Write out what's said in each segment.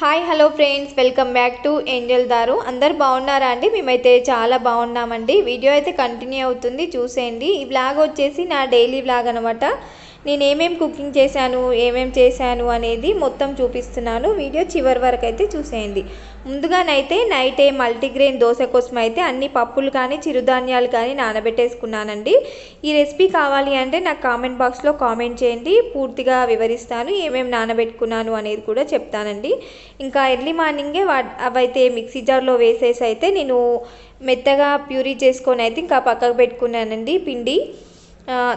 Hi hello friends welcome back to angel దారు అందరు బాగున్నారా అండి? మేమైతే చాలా బాగున్నామండి. వీడియో అయితే కంటిన్యూ అవుతుంది. చూసేయండి. ఈ బ్లాగ్ వచ్చేసి నా డైలీ బ్లాగ్ అనమాట నేను ఏమేం కుకింగ్ చేశాను ఏమేం చేశాను అనేది మొత్తం చూపిస్తున్నాను. వీడియో చివరి వరకు అయితే చూసేయండి. ముందుగానైతే నైటే మల్టీగ్రెయిన్ దోశ కోసం అయితే అన్ని పప్పులు కానీ చిరుధాన్యాలు కానీ నానబెట్టేసుకున్నానండి. ఈ రెసిపీ కావాలి అంటే నాకు కామెంట్ బాక్స్లో కామెంట్ చేయండి. పూర్తిగా వివరిస్తాను ఏమేమి నానబెట్టుకున్నాను అనేది కూడా చెప్తానండి. ఇంకా ఎర్లీ మార్నింగే వా అవైతే మిక్సీ జార్లో వేసేసి అయితే నేను మెత్తగా ప్యూరీ చేసుకొని అయితే ఇంకా పక్కకు పెట్టుకున్నానండి పిండి.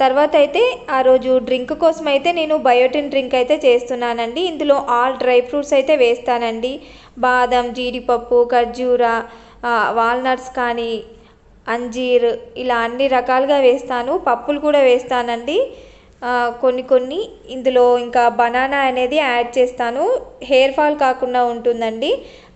తర్వాత అయితే ఆ రోజు డ్రింక్ కోసం అయితే నేను బయోటిన్ డ్రింక్ అయితే చేస్తున్నానండి. ఇందులో ఆల్ డ్రై ఫ్రూట్స్ అయితే వేస్తానండి. బాదం జీడిపప్పు ఖర్జూర వాల్నట్స్ కానీ అంజీర్ ఇలా అన్ని రకాలుగా వేస్తాను. పప్పులు కూడా వేస్తానండి. కొన్ని కొన్ని. ఇందులో ఇంకా బనానా అనేది యాడ్ చేస్తాను. హెయిర్ ఫాల్ కాకుండా ఉంటుందండి.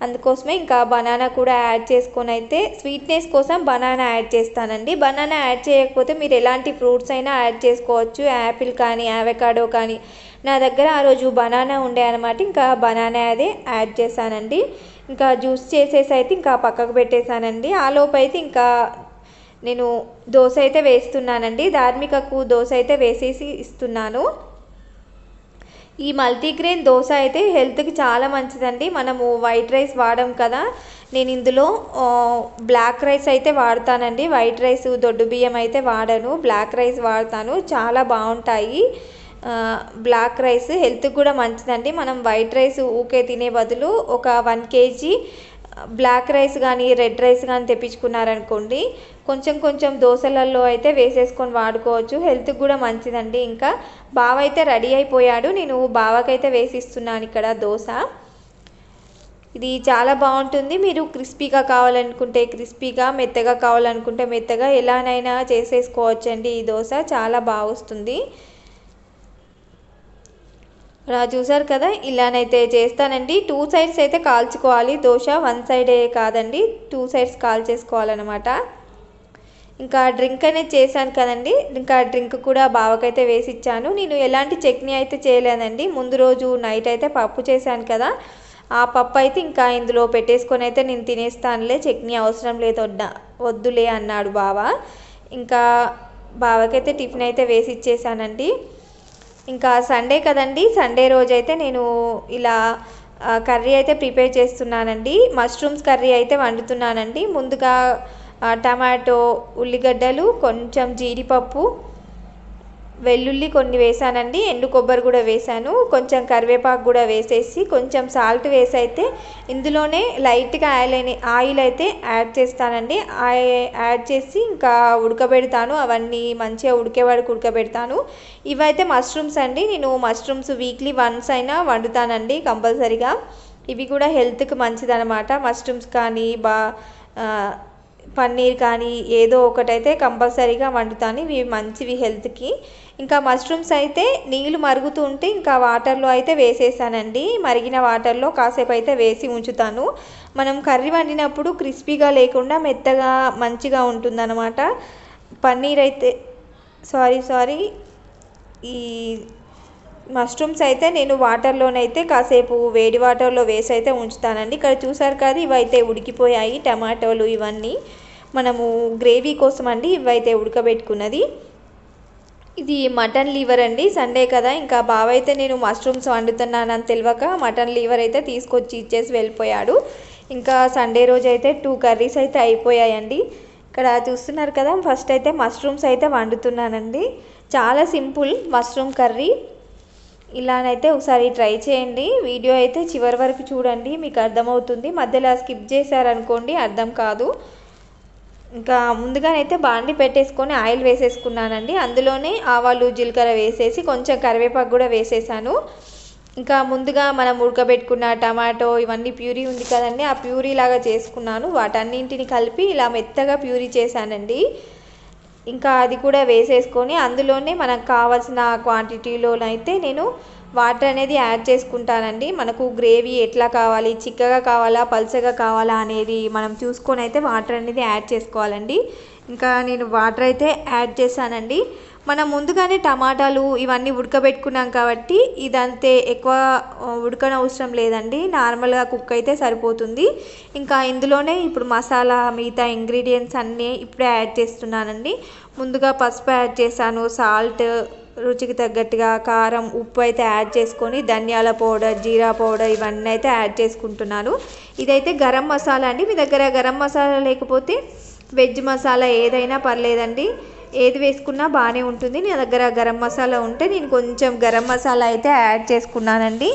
అందుకోసమే ఇంకా బనానా కూడా యాడ్ చేసుకొని అయితే స్వీట్నెస్ కోసం బనానా యాడ్ చేస్తానండి. బనానా యాడ్ చేయకపోతే మీరు ఎలాంటి ఫ్రూట్స్ అయినా యాడ్ చేసుకోవచ్చు. యాపిల్ కానీ యావకాడో కానీ. నా దగ్గర ఆ రోజు బనానా ఉండే అనమాట ఇంకా బనానా అదే యాడ్ చేశానండి. ఇంకా జ్యూస్ చేసేసి అయితే ఇంకా పక్కకు పెట్టేశానండి. ఆ లోపు అయితే ఇంకా నేను దోశ అయితే వేస్తున్నానండి. ధార్మికకు దోశ అయితే వేసేసి ఇస్తున్నాను. ఈ మల్టీగ్రెయిన్ దోశ అయితే హెల్త్కి చాలా మంచిదండి. మనము వైట్ రైస్ వాడం కదా. నేను ఇందులో బ్లాక్ రైస్ అయితే వాడతానండి. వైట్ రైస్ దొడ్డు బియ్యం అయితే వాడను. బ్లాక్ రైస్ వాడతాను. చాలా బాగుంటాయి. బ్లాక్ రైస్ హెల్త్కి కూడా మంచిదండి. మనం వైట్ రైస్ ఊకే తినే బదులు ఒక వన్ కేజీ బ్లాక్ రైస్ కానీ రెడ్ రైస్ కానీ తెప్పించుకున్నారనుకోండి కొంచెం కొంచెం దోశలలో అయితే వేసేసుకొని వాడుకోవచ్చు. హెల్త్కి కూడా మంచిదండి. ఇంకా బావ అయితే రెడీ అయిపోయాడు. నేను బావకైతే వేసిస్తున్నాను ఇక్కడ దోశ. ఇది చాలా బాగుంటుంది. మీరు క్రిస్పీగా కావాలనుకుంటే క్రిస్పీగా మెత్తగా కావాలనుకుంటే మెత్తగా ఎలానైనా చేసేసుకోవచ్చండి ఈ దోశ. చాలా బాగా వస్తుంది. చూసారు కదా ఇలానైతే చేస్తానండి. టూ సైడ్స్ అయితే కాల్చుకోవాలి. దోశ వన్ సైడే కాదండి. టూ సైడ్స్ కాల్చేసుకోవాలన్నమాట. ఇంకా డ్రింక్ అనేది చేశాను కదండి. ఇంకా డ్రింక్ కూడా బావకైతే వేసి ఇచ్చాను నేను ఎలాంటి చట్నీ అయితే చేయలేదండి. ముందు రోజు నైట్ అయితే పప్పు చేశాను కదా. ఆ పప్పు అయితే ఇంకా ఇందులో పెట్టేసుకొని అయితే నేను తినేస్తానులే. చట్నీ అవసరం లేదు. వద్ద వద్దులే అన్నాడు బావ. ఇంకా బావకైతే టిఫిన్ అయితే వేసి ఇచ్చేసానండి ఇంకా సండే కదండి. సండే రోజు అయితే నేను ఇలా కర్రీ అయితే ప్రిపేర్ చేస్తున్నానండి. మష్రూమ్స్ కర్రీ అయితే వండుతున్నానండి. ముందుగా టమాటో ఉల్లిగడ్డలు కొంచెం జీడిపప్పు వెల్లుల్లి కొన్ని వేసానండి ఎండు కొబ్బరి కూడా వేసాను కొంచెం కరివేపాకు కూడా వేసేసి కొంచెం సాల్ట్ వేసి అయితే ఇందులోనే లైట్గా ఆయిల్ ఆయిల్ అయితే యాడ్ చేస్తానండి. యాడ్ చేసి ఇంకా ఉడకబెడతాను అవన్నీ మంచిగా ఉడికే వరకు ఉడకబెడతాను. ఇవైతే మష్రూమ్స్ అండి నేను మష్రూమ్స్ వీక్లీ వన్స్ అయినా వండుతానండి కంపల్సరీగా. ఇవి కూడా హెల్త్కి మంచిదనమాట మష్రూమ్స్ కానీ బా పన్నీర్ కానీ ఏదో ఒకటైతే కంపల్సరీగా వండుతాను. ఇవి మంచివి హెల్త్కి. ఇంకా మష్రూమ్స్ అయితే నీళ్ళు మరుగుతూ ఉంటే ఇంకా వాటర్లో అయితే వేసేసానండి. మరిగిన వాటర్లో కాసేపు అయితే వేసి ఉంచుతాను. మనం కర్రీ వండినప్పుడు క్రిస్పీగా లేకుండా మెత్తగా మంచిగా ఉంటుందన్నమాట. పన్నీర్ అయితే సారీ సారీ ఈ మష్రూమ్స్ అయితే నేను వాటర్లోనైతే కాసేపు వేడి వాటర్లో వేసి అయితే ఉంచుతానండి. ఇక్కడ చూసారు కదా ఇవైతే ఉడికిపోయాయి టమాటోలు ఇవన్నీ. మనము గ్రేవీ కోసం అండి ఇవైతే ఉడకబెట్టుకున్నది. ఇది మటన్ లీవర్ అండి సండే కదా ఇంకా బావ అయితే నేను మష్రూమ్స్ వండుతున్నానని తెలియక మటన్ లీవర్ అయితే తీసుకొచ్చి ఇచ్చేసి వెళ్ళిపోయాడు. ఇంకా సండే రోజు అయితే టూ కర్రీస్ అయితే అయిపోయాయండి. ఇక్కడ చూస్తున్నారు కదా ఫస్ట్ అయితే మష్రూమ్స్ అయితే వండుతున్నానండి. చాలా సింపుల్ మష్రూమ్ కర్రీ. ఇలానైతే ఒకసారి ట్రై చేయండి. వీడియో అయితే చివరి వరకు చూడండి మీకు అర్థమవుతుంది. మధ్యలో స్కిప్ చేశారనుకోండి అర్థం కాదు. ఇంకా ముందుగానైతే బాండి పెట్టేసుకొని ఆయిల్ వేసేసుకున్నానండి. అందులోనే ఆవాలు జీలకర్ర వేసేసి కొంచెం కరివేపాకు కూడా వేసేసాను. ఇంకా ముందుగా మనం ఉడకబెట్టుకున్న టమాటో ఇవన్నీ ప్యూరీ ఉంది కదండి ఆ ప్యూరీ లాగా చేసుకున్నాను. వాటన్నింటిని కలిపి ఇలా మెత్తగా ప్యూరీ చేశానండి. ఇంకా అది కూడా వేసేసుకొని అందులోనే మనకు కావాల్సిన క్వాంటిటీలోనైతే నేను వాటర్ అనేది యాడ్ చేసుకుంటానండి. మనకు గ్రేవీ ఎట్లా కావాలి చిక్కగా కావాలా పల్చగా కావాలా అనేది మనం చూసుకొని అయితే వాటర్ అనేది యాడ్ చేసుకోవాలండి. ఇంకా నేను వాటర్ అయితే యాడ్ చేశానండి. మనం ముందుగానే టమాటాలు ఇవన్నీ ఉడకబెట్టుకున్నాం కాబట్టి ఇదంతే ఎక్కువ ఉడకనవసరం లేదండి. నార్మల్గా కుక్ అయితే సరిపోతుంది. ఇంకా ఇందులోనే ఇప్పుడు మసాలా మిగతా ఇంగ్రీడియంట్స్ అన్నీ ఇప్పుడే యాడ్ చేస్తున్నానండి. ముందుగా పసుపు యాడ్ చేశాను సాల్ట్ రుచికి తగ్గట్టుగా కారం ఉప్పు అయితే యాడ్ చేసుకొని ధనియాల పౌడర్ జీరా పౌడర్ ఇవన్నీ అయితే యాడ్ చేసుకుంటున్నాను. ఇదైతే గరం మసాలా అండి. మీ దగ్గర గరం మసాలా లేకపోతే వెజ్ మసాలా ఏదైనా పర్లేదండి. ఏది వేసుకున్నా బాగానే ఉంటుంది. నా దగ్గర గరం మసాలా ఉంటే నేను కొంచెం గరం మసాలా అయితే యాడ్ చేసుకున్నానండి.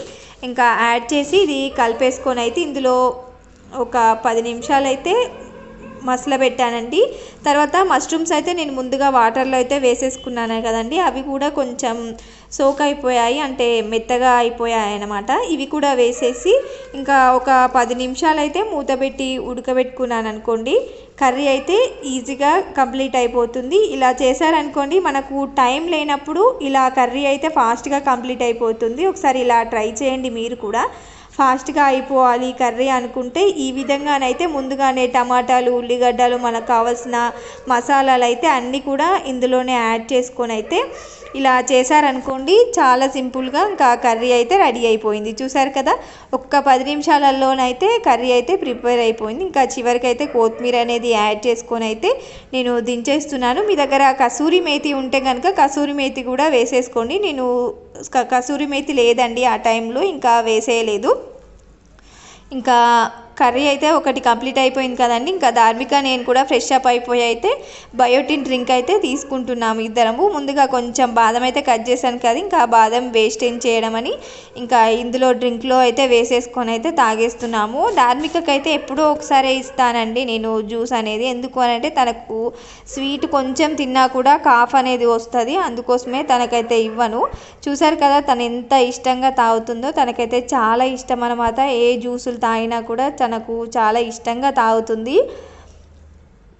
ఇంకా యాడ్ చేసి ఇది కలిపేసుకొని అయితే ఇందులో ఒక పది నిమిషాలు అయితే మసల పెట్టానండి. తర్వాత మష్రూమ్స్ అయితే నేను ముందుగా వాటర్లో అయితే వేసేసుకున్నాను కదండి. అవి కూడా కొంచెం సోక్ అయిపోయాయి. అంటే మెత్తగా అయిపోయాయి అన్నమాట. ఇవి కూడా వేసేసి ఇంకా ఒక పది నిమిషాలు అయితే మూత పెట్టి ఉడకబెట్టుకున్నాను అనుకోండి కర్రీ అయితే ఈజీగా కంప్లీట్ అయిపోతుంది. ఇలా చేశారనుకోండి మనకు టైం లేనప్పుడు ఇలా కర్రీ అయితే ఫాస్ట్గా కంప్లీట్ అయిపోతుంది. ఒకసారి ఇలా ట్రై చేయండి మీరు కూడా. ఫాస్ట్గా అయిపోవాలి కర్రీ అనుకుంటే ఈ విధంగానైతే ముందుగానే టమాటాలు ఉల్లిగడ్డలు మనకు కావాల్సిన మసాలాలు అయితే అన్నీ కూడా ఇందులోనే యాడ్ చేసుకొని అయితే ఇలా చేశారనుకోండి చాలా సింపుల్గా ఇంకా కర్రీ అయితే రెడీ అయిపోయింది. చూసారు కదా? ఒక్క పది నిమిషాలలోనైతే కర్రీ అయితే ప్రిపేర్ అయిపోయింది. ఇంకా చివరికి అయితే కొత్తిమీర అనేది యాడ్ చేసుకొని అయితే నేను దించేస్తున్నాను. మీ దగ్గర కసూరి మేతి ఉంటే కనుక కసూరి మేతి కూడా వేసేసుకోండి. నేను కసూరి మేతి లేదండి ఆ టైంలో ఇంకా వేసేయలేదు. ఇంకా కర్రీ అయితే ఒకటి కంప్లీట్ అయిపోయింది కదండి. ఇంకా ధార్మిక నేను కూడా ఫ్రెష్ అప్ అయిపోయి అయితే బయోటిన్ డ్రింక్ అయితే తీసుకుంటున్నాము ఇద్దరము. ముందుగా కొంచెం బాదం అయితే కట్ చేశాను కదా ఇంకా బాదం వేస్ట్ ఏం చేయడం అని ఇంకా ఇందులో డ్రింక్లో అయితే వేసేసుకొని అయితే తాగేస్తున్నాము. ధార్మికకి అయితే ఎప్పుడో ఒకసారి ఇస్తానండి నేను జ్యూస్ అనేది. ఎందుకు అని అంటే తనకు స్వీట్ కొంచెం తిన్నా కూడా కాఫ్ అనేది వస్తుంది అందుకోసమే తనకైతే ఇవ్వను. చూసారు కదా తను ఎంత ఇష్టంగా తాగుతుందో తనకైతే చాలా ఇష్టం అనమాట ఏ జ్యూసులు తాగినా కూడా తనకు చాలా ఇష్టంగా తాగుతుంది.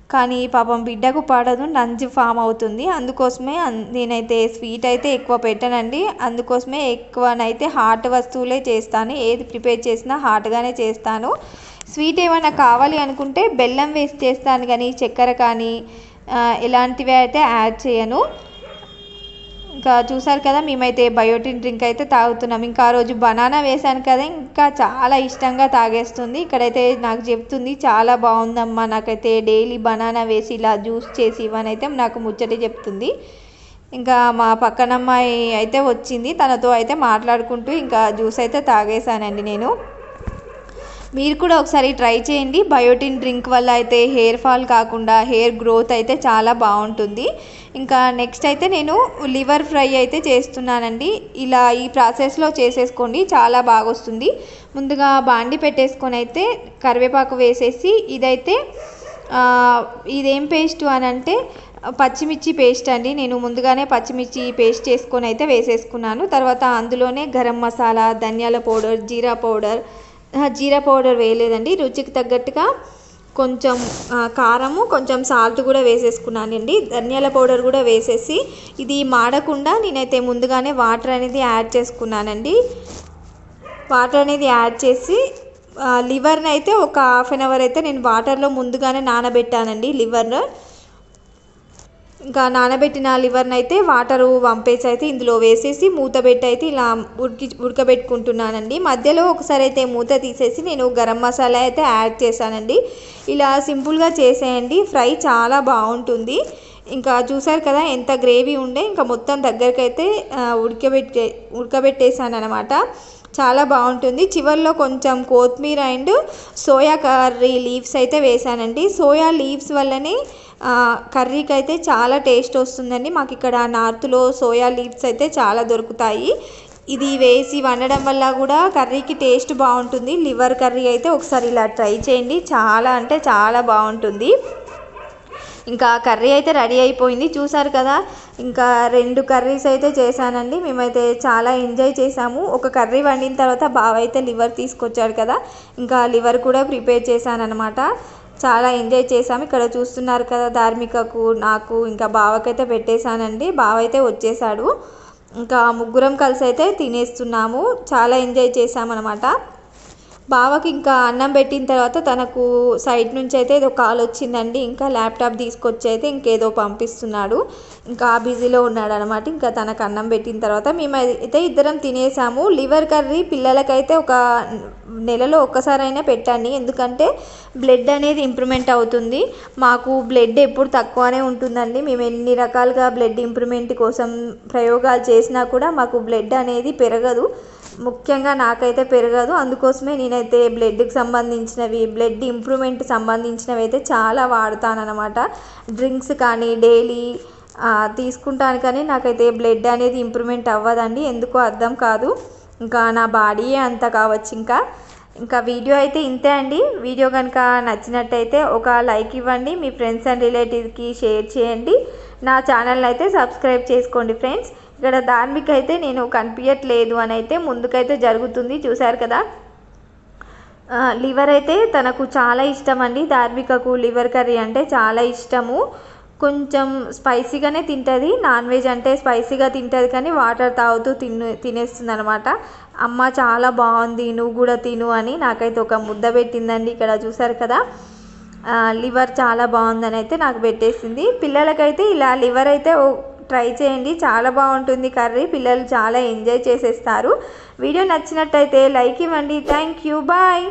కానీ పాపం బిడ్డకు పడదు నంజు ఫామ్ అవుతుంది. అందుకోసమే నేనైతే స్వీట్ అయితే ఎక్కువ పెట్టనండి. అందుకోసమే ఎక్కువనైతే హాట్ వస్తువులే చేస్తాను. ఏది ప్రిపేర్ చేసినా హాట్గానే చేస్తాను. స్వీట్ ఏమైనా కావాలి అనుకుంటే బెల్లం వేసి చేస్తాను కానీ చక్కెర కానీ ఇలాంటివి అయితే యాడ్ చేయను. ఇంకా చూసారు కదా మేమైతే బయోటిన్ డ్రింక్ అయితే తాగుతున్నాం. ఇంకా ఆ రోజు బనానా వేశాను కదా ఇంకా చాలా ఇష్టంగా తాగేస్తుంది. ఇక్కడైతే నాకు చెప్తుంది చాలా బాగుందమ్మా నాకైతే డైలీ బనానా వేసి ఇలా జ్యూస్ చేసి ఇవ్వనైతే నాకు ముచ్చట చెప్తుంది. ఇంకా మా పక్కన అమ్మాయి అయితే వచ్చింది తనతో అయితే మాట్లాడుకుంటూ ఇంకా జ్యూస్ అయితే తాగేశానండి నేను. మీరు కూడా ఒకసారి ట్రై చేయండి. బయోటిన్ డ్రింక్ వల్ల అయితే హెయిర్ ఫాల్ కాకుండా హెయిర్ గ్రోత్ అయితే చాలా బాగుంటుంది. ఇంకా నెక్స్ట్ అయితే నేను లివర్ ఫ్రై అయితే చేస్తున్నానండి. ఇలా ఈ ప్రాసెస్లో చేసేసుకోండి. చాలా బాగా వస్తుంది ముందుగా బాండి పెట్టేసుకొని అయితే కరివేపాకు వేసేసి ఇదైతే ఇదేం పేస్ట్ అని అంటే పచ్చిమిర్చి పేస్ట్ అండి. నేను ముందుగానే పచ్చిమిర్చి పేస్ట్ చేసుకొని అయితే వేసేసుకున్నాను. తర్వాత అందులోనే గరం మసాలా ధనియాల powder jeera powder jeera powder వేయలేదండి. రుచికి తగ్గట్టుగా కొంచెం కారము కొంచెం సాల్ట్ కూడా వేసేసుకున్నానండి. ధనియాల పౌడర్ కూడా వేసేసి ఇది మాడకుండా నేనైతే ముందుగానే వాటర్ అనేది యాడ్ చేసుకున్నానండి. వాటర్ అనేది యాడ్ చేసి లివర్ని అయితే ఒక హాఫ్ అన్ అవర్ అయితే నేను వాటర్లో ముందుగానే నానబెట్టానండి లివర్ ఇంకా నానబెట్టిన లివర్ని అయితే వాటరు వంపేసి అయితే ఇందులో వేసేసి మూత పెట్టి అయితే ఇలా ఉడికి ఉడకబెట్టుకుంటున్నానండి. మధ్యలో ఒకసారి అయితే మూత తీసేసి నేను గరం మసాలా అయితే యాడ్ చేశానండి. ఇలా సింపుల్గా చేసేయండి. ఫ్రై చాలా బాగుంటుంది. ఇంకా చూసారు కదా ఎంత గ్రేవీ ఉండే ఇంకా మొత్తం దగ్గరకైతే ఉడకబెట్టే ఉడకబెట్టేసాను అనమాట చాలా బాగుంటుంది. చివరిలో కొంచెం కొత్తిమీర అండ్ సోయా కర్రీ లీవ్స్ అయితే వేసానండి సోయా లీవ్స్ వల్లనే కర్రీకి అయితే చాలా టేస్ట్ వస్తుందండి. మాకు ఇక్కడ నార్త్లో సోయా లీవ్స్ అయితే చాలా దొరుకుతాయి. ఇది వేసి వండడం వల్ల కూడా కర్రీకి టేస్ట్ బాగుంటుంది. లివర్ కర్రీ అయితే ఒకసారి ఇలా ట్రై చేయండి. చాలా అంటే చాలా బాగుంటుంది. ఇంకా కర్రీ అయితే రెడీ అయిపోయింది. చూసారు కదా ఇంకా రెండు కర్రీస్ అయితే చేశానండి. మేమైతే చాలా ఎంజాయ్ చేసాము ఒక కర్రీ వండిన తర్వాత బావ అయితే లివర్ తీసుకొచ్చాడు కదా ఇంకా లివర్ కూడా ప్రిపేర్ చేశాను అనమాట చాలా ఎంజాయ్ చేసాము ఇక్కడ చూస్తున్నారు కదా ధార్మికకు నాకు ఇంకా బావకైతే పెట్టేశానండి. బావ అయితే వచ్చేసాడు ఇంకా ముగ్గురం కలిసి అయితే తినేస్తున్నాము. చాలా ఎంజాయ్ చేసామన్నమాట బావకి ఇంకా అన్నం పెట్టిన తర్వాత తనకు సైడ్ నుంచి అయితే ఏదో కాల్ వచ్చిందండి. ఇంకా ల్యాప్టాప్ తీసుకొచ్చి అయితే ఇంకేదో పంపిస్తున్నాడు. ఇంకా బిజీలో ఉన్నాడు అనమాట ఇంకా తనకు అన్నం పెట్టిన తర్వాత మేము అయితే ఇద్దరం తినేసాము. లివర్ కర్రీ పిల్లలకైతే ఒక నెలలో ఒక్కసారైనా పెట్టండి. ఎందుకంటే బ్లడ్ అనేది ఇంప్రూవ్మెంట్ అవుతుంది. మాకు బ్లడ్ ఎప్పుడు తక్కువనే ఉంటుందండి. మేము ఎన్ని రకాలుగా బ్లడ్ ఇంప్రూవ్మెంట్ కోసం ప్రయోగాలు చేసినా కూడా మాకు బ్లడ్ అనేది పెరగదు. ముఖ్యంగా నాకైతే పెరగదు. అందుకోసమే నేనైతే బ్లడ్కి సంబంధించినవి బ్లడ్ ఇంప్రూవ్మెంట్ సంబంధించినవి అయితే చాలా వాడతానమాట డ్రింక్స్ కానీ డైలీ తీసుకుంటాను కానీ నాకైతే బ్లడ్ అనేది ఇంప్రూవ్మెంట్ అవ్వదండి. ఎందుకో అర్థం కాదు. ఇంకా నా బాడీయే అంత కావచ్చు ఇంకా. ఇంకా వీడియో అయితే ఇంతే అండి. వీడియో కనుక నచ్చినట్టయితే ఒక లైక్ ఇవ్వండి. మీ ఫ్రెండ్స్ అండ్ రిలేటివ్స్కి షేర్ చేయండి. నా ఛానల్ అయితే సబ్స్క్రైబ్ చేసుకోండి ఫ్రెండ్స్ ఇక్కడ ధార్మిక్ అయితే నేను కనిపించట్లేదు అని అయితే ముందుకైతే జరుగుతుంది. చూశారు కదా? లివర్ అయితే తనకు చాలా ఇష్టం అండి ధార్మికకు లివర్ కర్రీ అంటే చాలా ఇష్టము. కొంచెం స్పైసీగానే తింటుంది. నాన్ వెజ్ అంటే స్పైసీగా తింటుంది కానీ వాటర్ తాగుతూ తిను తినేస్తుంది అనమాట అమ్మ చాలా బాగుంది నువ్వు కూడా తిను అని నాకైతే ఒక ముద్ద పెట్టిందండి ఇక్కడ చూసారు కదా? లివర్ చాలా బాగుందని అయితే నాకు పెట్టేసింది. పిల్లలకైతే ఇలా లివర్ అయితే ట్రై చేయండి. చాలా బాగుంటుంది కర్రీ. పిల్లలు చాలా ఎంజాయ్ చేసేస్తారు. వీడియో నచ్చినట్టయితే లైక్ ఇవ్వండి. Thank you. బాయ్.